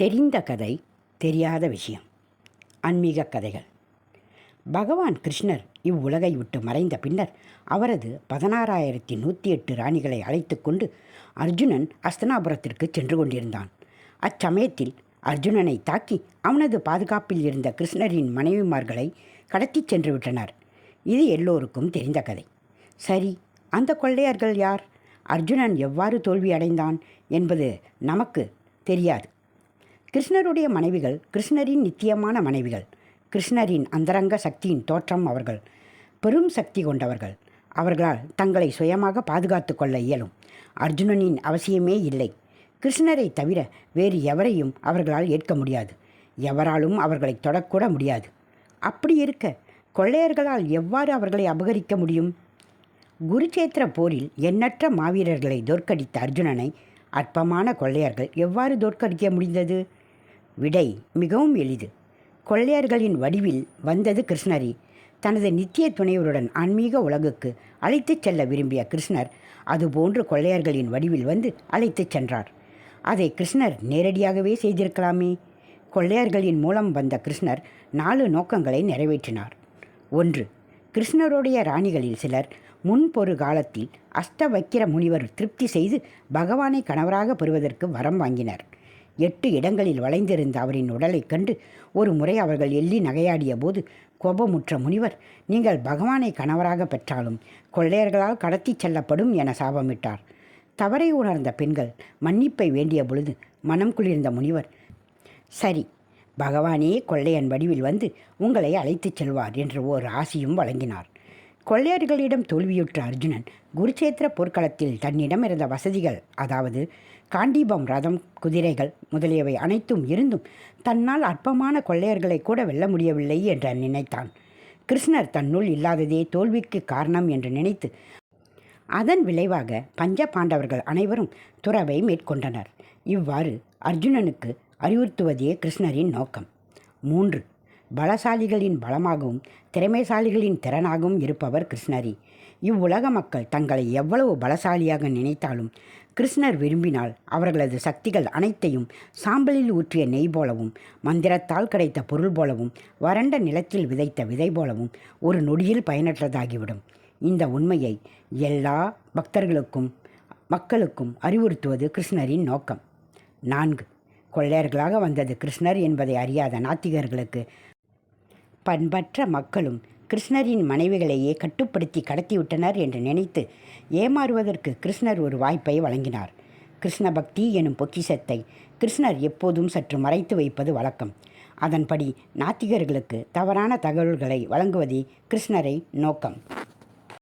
தெரிந்த கதை தெரியாத விஷயம். ஆன்மீக கதைகள். பகவான் கிருஷ்ணர் இவ்வுலகை விட்டு மறைந்த பின்னர் அவரது பதினாறாயிரத்தி நூற்றி எட்டு ராணிகளை அழைத்து கொண்டு அர்ஜுனன் அஸ்தனாபுரத்திற்கு சென்று கொண்டிருந்தான். அச்சமயத்தில் அர்ஜுனனை தாக்கி அவனது பாதுகாப்பில் இருந்த கிருஷ்ணரின் மனைவிமார்களை கடத்திச் சென்று விட்டனர். இது எல்லோருக்கும் தெரிந்த கதை. சரி அந்த கொள்ளையர்கள் யார்? அர்ஜுனன் எவ்வாறு தோல்வி அடைந்தான் என்பது நமக்கு தெரியாது. கிருஷ்ணருடைய மனைவிகள் கிருஷ்ணரின் நித்தியமான மனைவிகள் கிருஷ்ணரின் அந்தரங்க சக்தியின் தோற்றம் அவர்கள் பெரும் சக்தி கொண்டவர்கள். அவர்களால் தங்களை சுயமாக பாதுகாத்து கொள்ள இயலும். அர்ஜுனனின் அவசியமே இல்லை. கிருஷ்ணரை தவிர வேறு எவரையும் அவர்களால் ஏற்க முடியாது. எவராலும் அவர்களை தொடக்கூட முடியாது. அப்படி இருக்க கொள்ளையர்களால் எவ்வாறு அவர்களை அபகரிக்க முடியும்? குருச்சேத்திர போரில் எண்ணற்ற மாவீரர்களை தோற்கடித்த அர்ஜுனனை அற்பமான கொள்ளையர்கள் எவ்வாறு தோற்கடிக்க முடிந்தது? விடை மிகவும் எளிது. கொள்ளையர்களின் வடிவில் வந்தது கிருஷ்ணரி. தனது நித்திய துணைவருடன் ஆன்மீக உலகுக்கு அழைத்துச் செல்ல விரும்பிய கிருஷ்ணர் அதுபோன்று கொள்ளையர்களின் வடிவில் வந்து அழைத்துச் சென்றார். அதை கிருஷ்ணர் நேரடியாகவே செய்திருக்கலாமே. கொள்ளையர்களின் மூலம் வந்த கிருஷ்ணர் நாலு நோக்கங்களை நிறைவேற்றினார். ஒன்று கிருஷ்ணருடைய ராணிகளில் சிலர் முன்பொரு காலத்தில் அஷ்டவக்கிர முனிவர் திருப்தி செய்து பகவானை கணவராக பெறுவதற்கு வரம் வாங்கினர். எட்டு இடங்களில் வளைந்திருந்த அவரின் உடலைக் கண்டு ஒரு முறை அவர்கள் எள்ளி நகையாடிய போது கோபமுற்ற முனிவர் நீங்கள் பகவானை கணவராக பெற்றாலும் கொள்ளையர்களால் கடத்திச் செல்லப்படும் என சாபமிட்டார். தவறை உணர்ந்த பெண்கள் மன்னிப்பை வேண்டிய பொழுது மனம் குளிர்ந்த முனிவர் சரி பகவானே கொள்ளையன் வடிவில் வந்து உங்களை அழைத்துச் செல்வார் என்று ஓர் ஆசியும் வழங்கினார். கொள்ளையர்களிடம் தோல்வியுற்ற அர்ஜுனன் குருச்சேத்திர போர்க்களத்தில் தன்னிடம் இருந்த வசதிகள் அதாவது காண்டீபம் ரதம் குதிரைகள் முதலியவை அனைத்தும் இருந்தும் தன்னால் அற்பமான கொள்ளையர்களை கூட வெல்ல முடியவில்லை என்று நினைத்தான். கிருஷ்ணர் தன்னுள் இல்லாததே தோல்விக்கு காரணம் என்று நினைத்து அதன் விளைவாக பஞ்ச பாண்டவர்கள் அனைவரும் துறவை மேற்கொண்டனர். இவ்வாறு அர்ஜுனனுக்கு அறிவுறுத்துவதே கிருஷ்ணரின் நோக்கம். மூன்று பலசாலிகளின் பலமாகவும் திறமைசாலிகளின் திறனாகவும் இருப்பவர் கிருஷ்ணரி. இவ்வுலக மக்கள் தங்களை எவ்வளவு பலசாலியாக நினைத்தாலும் கிருஷ்ணர் விரும்பினால் அவர்களது சக்திகள் அனைத்தையும் சாம்பலில் ஊற்றிய நெய் போலவும் மந்திரத்தால் கிடைத்த பொருள் போலவும் வறண்ட நிலத்தில் விதைத்த விதை போலவும் ஒரு நொடியில் பயனற்றதாகிவிடும். இந்த உண்மையை எல்லா பக்தர்களுக்கும் மக்களுக்கும் அறிவுறுத்துவது கிருஷ்ணரின் நோக்கம். நான்கு கொள்ளையர்களாக வந்தது கிருஷ்ணர் என்பதை அறியாத நாத்திகர்களுக்கு பண்பற்ற மக்களும் கிருஷ்ணரின் மனைவிகளையே கட்டுப்படுத்தி கடத்திவிட்டனர் என்று நினைத்து ஏமாறுவதற்கு கிருஷ்ணர் ஒரு வாய்ப்பை வழங்கினார். கிருஷ்ண பக்தி எனும் பொக்கிஷத்தை கிருஷ்ணர் எப்போதும் சற்று மறைத்து வைப்பது வழக்கம். அதன்படி நாத்திகர்களுக்கு தவறான தகவல்களை வழங்குவதே கிருஷ்ணரை நோக்கம்.